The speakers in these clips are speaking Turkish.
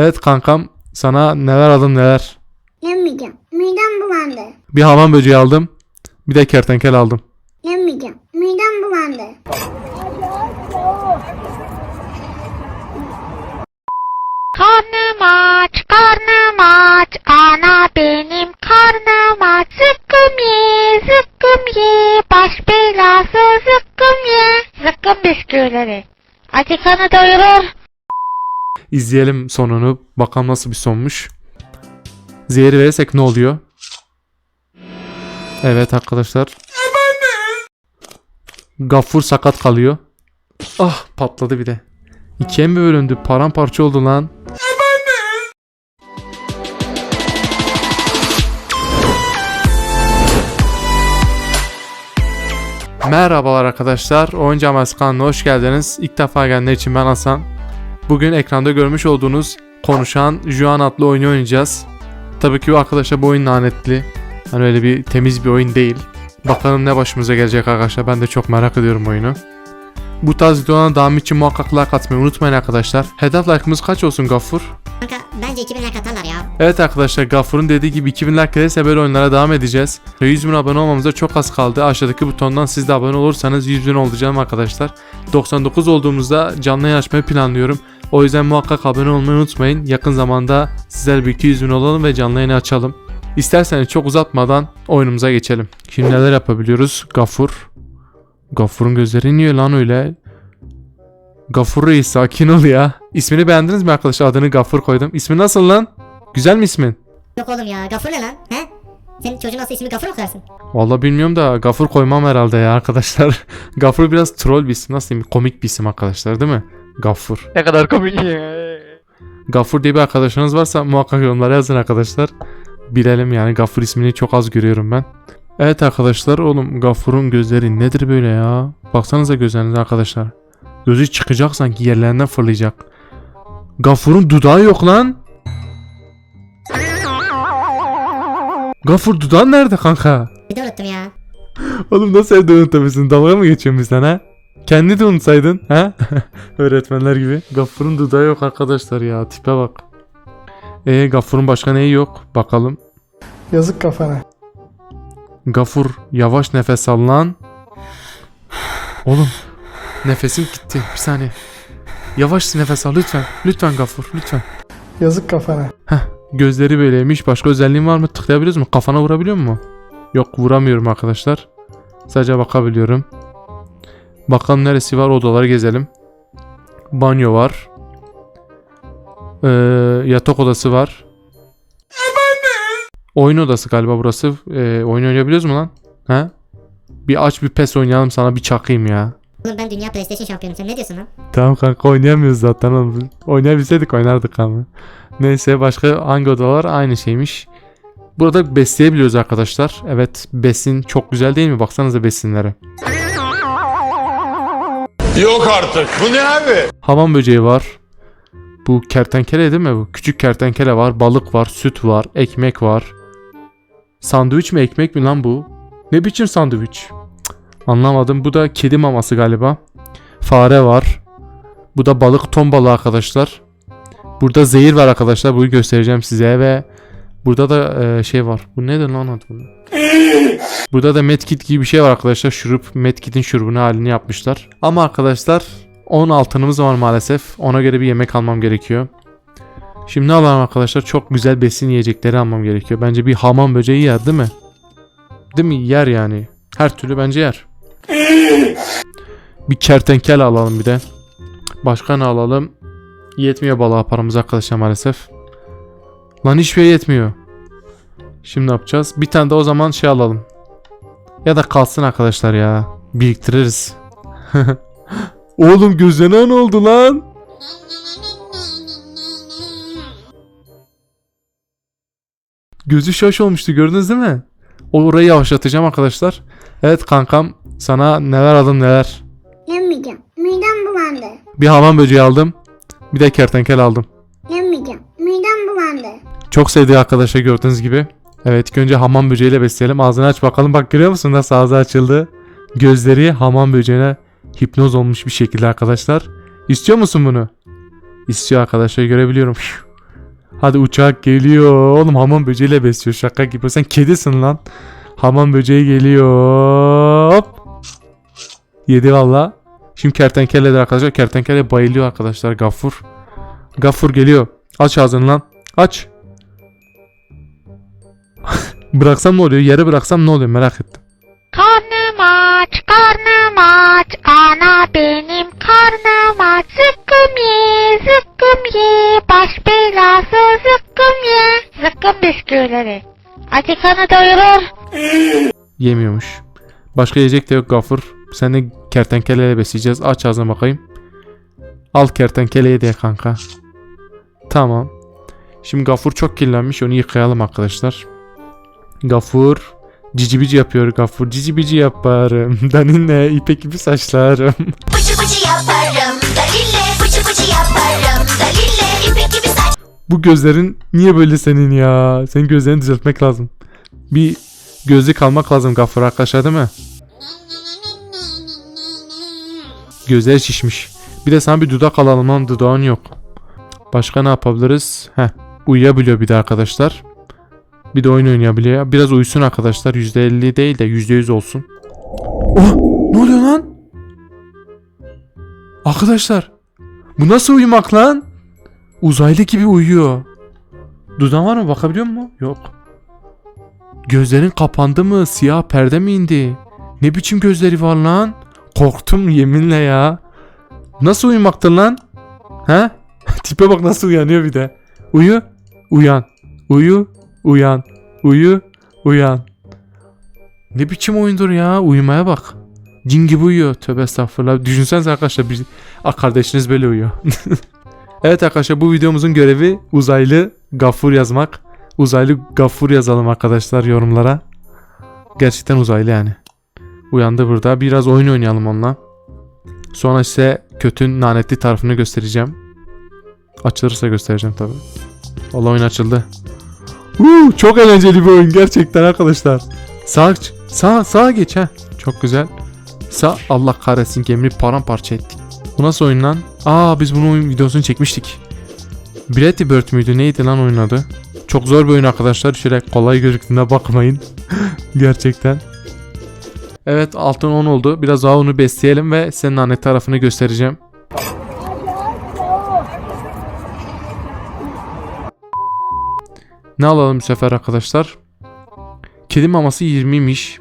Evet kankam sana neler aldım neler. Yemeyeceğim. Midem bulandı. Bir hamam böceği aldım. Bir de kertenkele aldım. Yemeyeceğim. Midem bulandı. Karnım aç, karnım aç, ana benim karnım aç. Zıkkım ye, zıkkım ye, baş belası zıkkım ye. Zıkkım bisküvileri. Acıkanı doyurur. İzleyelim sonunu. Bakalım nasıl bir sonmuş. Zehri verirsek ne oluyor? Evet arkadaşlar. Gaffur sakat kalıyor. Ah patladı bir de. İkiye mi bölündü? Paramparça oldu lan. Merhabalar arkadaşlar. Oyuncu kanalına hoş geldiniz. İlk defa gelenler için ben Hasan. Bugün ekranda görmüş olduğunuz konuşan Juan adlı oyunu oynayacağız. Tabii ki arkadaşlar bu oyun lanetli. Hani öyle bir temiz bir oyun değil. Bakalım ne başımıza gelecek arkadaşlar. Ben de çok merak ediyorum oyunu. Bu tarz videolara devam için muhakkak like atmayı unutmayın arkadaşlar. Hedef like'ımız kaç olsun Gaffur? Kanka bence 2000 like ya. Evet arkadaşlar Gaffur'un dediği gibi 2000 like gelirse böyle oyunlara devam edeceğiz. Ve 100 bin abone olmamıza çok az kaldı. Aşağıdaki butondan siz de abone olursanız 100 bin olacağım arkadaşlar. 99 olduğumuzda canlı yayın açmayı planlıyorum. O yüzden muhakkak abone olmayı unutmayın. Yakın zamanda sizler bir 200 bin olalım ve canlı yayını açalım. İsterseniz çok uzatmadan oyunumuza geçelim. Şimdi neler yapabiliyoruz? Gaffur. Gaffur'un gözleri niye lan öyle? Gaffur Reis sakin ol ya. İsmini beğendiniz mi arkadaşlar? Adını Gaffur koydum. İsmi nasıl lan? Güzel mi ismin? Yok oğlum ya Gafur ne lan? He? Senin çocuğun nasıl ismi Gafur mu koyarsın? Vallahi bilmiyorum da Gafur koymam herhalde ya arkadaşlar. Gafur biraz troll bir isim. Nasıl diyeyim? Komik bir isim arkadaşlar değil mi? Gafur. Ne kadar komik ya. Gafur diye bir arkadaşınız varsa muhakkak yorumlara yazın arkadaşlar. Bilelim yani Gafur ismini çok az görüyorum ben. Evet arkadaşlar oğlum Gafur'un gözleri nedir böyle ya? Baksanıza gözlerinize arkadaşlar. Gözü çıkacak sanki yerlerinden fırlayacak. Gafur'un dudağı yok lan. Gafur dudağın nerede kanka? Bir de unuttum ya. Oğlum nasıl evde unutamıyorsun? Dalga mı geçiyorsun bizden ha? Kendi de unutsaydın ha? Öğretmenler gibi. Gaffur'un dudağı yok arkadaşlar ya. Tipe bak. E Gaffur'un başka neyi yok? Bakalım. Yazık kafana. Gafur yavaş nefes al lan. Oğlum nefesim gitti. Bir saniye. Yavaş nefes al lütfen. Lütfen Gafur lütfen. Yazık kafana. Gözleri böyleymiş. Başka özelliğin var mı? Tıklayabiliyoruz mu? Kafana vurabiliyor mu? Yok vuramıyorum arkadaşlar. Sadece bakabiliyorum. Bakalım neresi var odaları gezelim. Banyo var. Ee, yatak odası var. Oyun odası galiba burası. Ee, oyun oynayabiliyoruz mu lan? He? Bir aç bir pes oynayalım sana bir çakayım ya. Oğlum ben dünya PlayStation şampiyonum sen ne diyorsun lan? Tamam kanka oynayamıyoruz zaten oğlum. Oynayabilseydik oynardık ama. Neyse başka hangi odalar aynı şeymiş. Burada besleyebiliyoruz arkadaşlar. Evet besin çok güzel değil mi? Baksanıza besinlere. Yok artık. Bu ne abi? Hamam böceği var. Bu kertenkele değil mi bu? Küçük kertenkele var, balık var, süt var, ekmek var. Sandviç mi ekmek mi lan bu? Ne biçim sandviç? Anlamadım. Bu da kedi maması galiba. Fare var. Bu da balık ton balığı arkadaşlar. Burada zehir var arkadaşlar. Bunu göstereceğim size ve burada da e, şey var. Bu nedir lan adı bunun? Burada da medkit gibi bir şey var arkadaşlar. Şurup, medkitin şurubunu halini yapmışlar. Ama arkadaşlar 10 altınımız var maalesef. Ona göre bir yemek almam gerekiyor. Şimdi ne alalım arkadaşlar? Çok güzel besin yiyecekleri almam gerekiyor. Bence bir hamam böceği yer değil mi? Değil mi? Yer yani. Her türlü bence yer. Bir kertenkele alalım bir de. Başka ne alalım? Yetmiyor balığa paramız arkadaşlar maalesef. Lan hiçbir şey yetmiyor. Şimdi ne yapacağız? Bir tane de o zaman şey alalım. Ya da kalsın arkadaşlar ya. Biriktiririz. Oğlum gözlerine ne oldu lan? Gözü şaş olmuştu gördünüz değil mi? Orayı yavaşlatacağım arkadaşlar. Evet kankam sana neler aldım neler. Yemeyeceğim. Midem bulandı. Bir hamam böceği aldım. Bir de kertenkele aldım. Yemeyeceğim. Midem bulandı. Çok sevdiği arkadaşlar gördüğünüz gibi. Evet ilk önce hamam böceğiyle besleyelim. Ağzını aç bakalım. Bak görüyor musun nasıl ağzı açıldı? Gözleri hamam böceğine hipnoz olmuş bir şekilde arkadaşlar. İstiyor musun bunu? İstiyor arkadaşlar görebiliyorum. Hadi uçak geliyor. Oğlum hamam böceğiyle besliyor şaka gibi. Sen kedisin lan. Hamam böceği geliyor. Hop. Yedi valla. Şimdi kertenkeledir arkadaşlar. Kertenkele bayılıyor arkadaşlar. Gaffur. Gaffur geliyor. Aç ağzını lan. Aç. bıraksam ne oluyor? Yere bıraksam ne oluyor? Merak ettim. Karnım aç, karnım aç, ana benim karnım aç. Zıkkım ye, zıkkım ye, baş belası zıkkım ye. Zıkkım bisküvileri. Acıkanı doyurur. Yemiyormuş. Başka yiyecek de yok Gafur. Sen de kertenkeleyle besleyeceğiz. Aç ağzına bakayım. Al kertenkeleye de kanka. Tamam. Şimdi Gafur çok kirlenmiş. Onu yıkayalım arkadaşlar. Gafur. Cici bici yapıyor Gafur. Cici bici yaparım. Daninle ipek gibi saçlarım. Fıçı fıçı yaparım Dalille fıçı fıçı yaparım Dalille ipek gibi saç Bu gözlerin niye böyle senin ya? Senin gözlerini düzeltmek lazım. Bir gözlük almak lazım Gafur arkadaşlar değil mi? Gözler şişmiş. Bir de sana bir dudak alalım lan dudağın yok. Başka ne yapabiliriz? Heh uyuyabiliyor bir de arkadaşlar. Bir de oyun oynayabiliyor. Biraz uyusun arkadaşlar. %50 değil de %100 olsun. Oh! Ne oluyor lan? Arkadaşlar. Bu nasıl uyumak lan? Uzaylı gibi uyuyor. Dudağın var mı? Bakabiliyor musun? Yok. Gözlerin kapandı mı? Siyah perde mi indi? Ne biçim gözleri var lan? Korktum yeminle ya. Nasıl uyumaktır lan? He? Tipe bak nasıl uyanıyor bir de. Uyu, uyan. Uyu, uyan. Uyu, uyan. Ne biçim oyundur ya? Uyumaya bak. Cin gibi uyuyor. Tövbe estağfurullah. Düşünsenize arkadaşlar. Bir... Ah, kardeşiniz böyle uyuyor. Evet arkadaşlar bu videomuzun görevi uzaylı gafur yazmak. Uzaylı gafur yazalım arkadaşlar yorumlara. Gerçekten uzaylı yani. Uyandı burada. Biraz oyun oynayalım onunla. Sonra size kötünün lanetli tarafını göstereceğim. Açılırsa göstereceğim tabi. Allah oyun açıldı. Uuu, çok eğlenceli bir oyun gerçekten arkadaşlar. Sağ sağ sağa geç ha. Çok güzel. Sağ Allah kahretsin gemini paramparça ettik. Bu nasıl oyun lan? Aa biz bunun oyun videosunu çekmiştik. Pretty Bird müydü neydi lan oyun adı? Çok zor bir oyun arkadaşlar. Şöyle kolay gözüktüğüne bakmayın. Gerçekten. Evet altın 10 oldu. Biraz daha onu besleyelim ve senin anne tarafını göstereceğim. Ne alalım bu sefer arkadaşlar? Kedi maması 20'ymiş.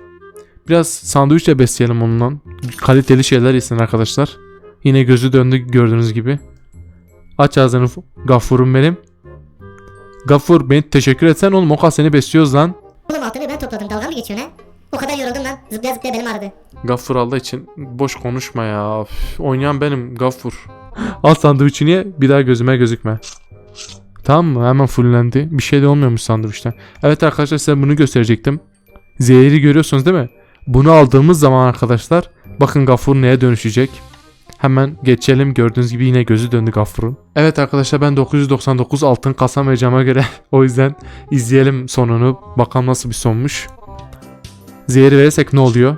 Biraz sandviçle besleyelim ondan. Kaliteli şeyler yesin arkadaşlar. Yine gözü döndü gördüğünüz gibi. Aç ağzını Gafur'um benim. Gafur beni teşekkür etsen oğlum o seni besliyoruz lan. Oğlum altını ben topladım dalga mı geçiyorsun ha? O kadar yoruldum lan. Zıplaya zıplaya benim aradı. Gaffur Allah için boş konuşma ya. Üf, oynayan benim Gaffur. Al sandviçini ye bir daha gözüme gözükme. Tamam mı? Hemen fullendi. Bir şey de olmuyormuş sandviçten. Evet arkadaşlar size bunu gösterecektim. Zehri görüyorsunuz değil mi? Bunu aldığımız zaman arkadaşlar bakın Gaffur neye dönüşecek. Hemen geçelim. Gördüğünüz gibi yine gözü döndü Gaffur'un. Evet arkadaşlar ben 999 altın kasamayacağıma göre o yüzden izleyelim sonunu. Bakalım nasıl bir sonmuş. Zehri verirsek ne oluyor?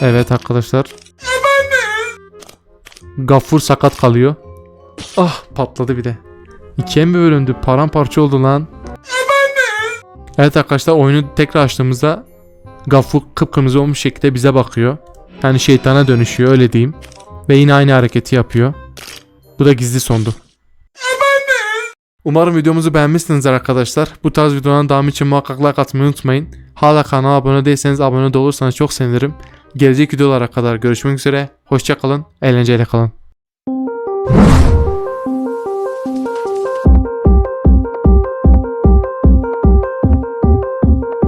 Evet arkadaşlar. Gaffur sakat kalıyor. Ah patladı bir de. İkiye mi bölündü? Paramparça oldu lan. Evet arkadaşlar oyunu tekrar açtığımızda Gaffur kıpkırmızı olmuş şekilde bize bakıyor. Yani şeytana dönüşüyor öyle diyeyim. Ve yine aynı hareketi yapıyor. Bu da gizli sondu. Umarım videomuzu beğenmişsinizdir arkadaşlar. Bu tarz videoların devamı için muhakkak like atmayı unutmayın. Hala kanala abone değilseniz abone de olursanız çok sevinirim. Gelecek videolara kadar görüşmek üzere. Hoşçakalın. Eğlenceyle kalın.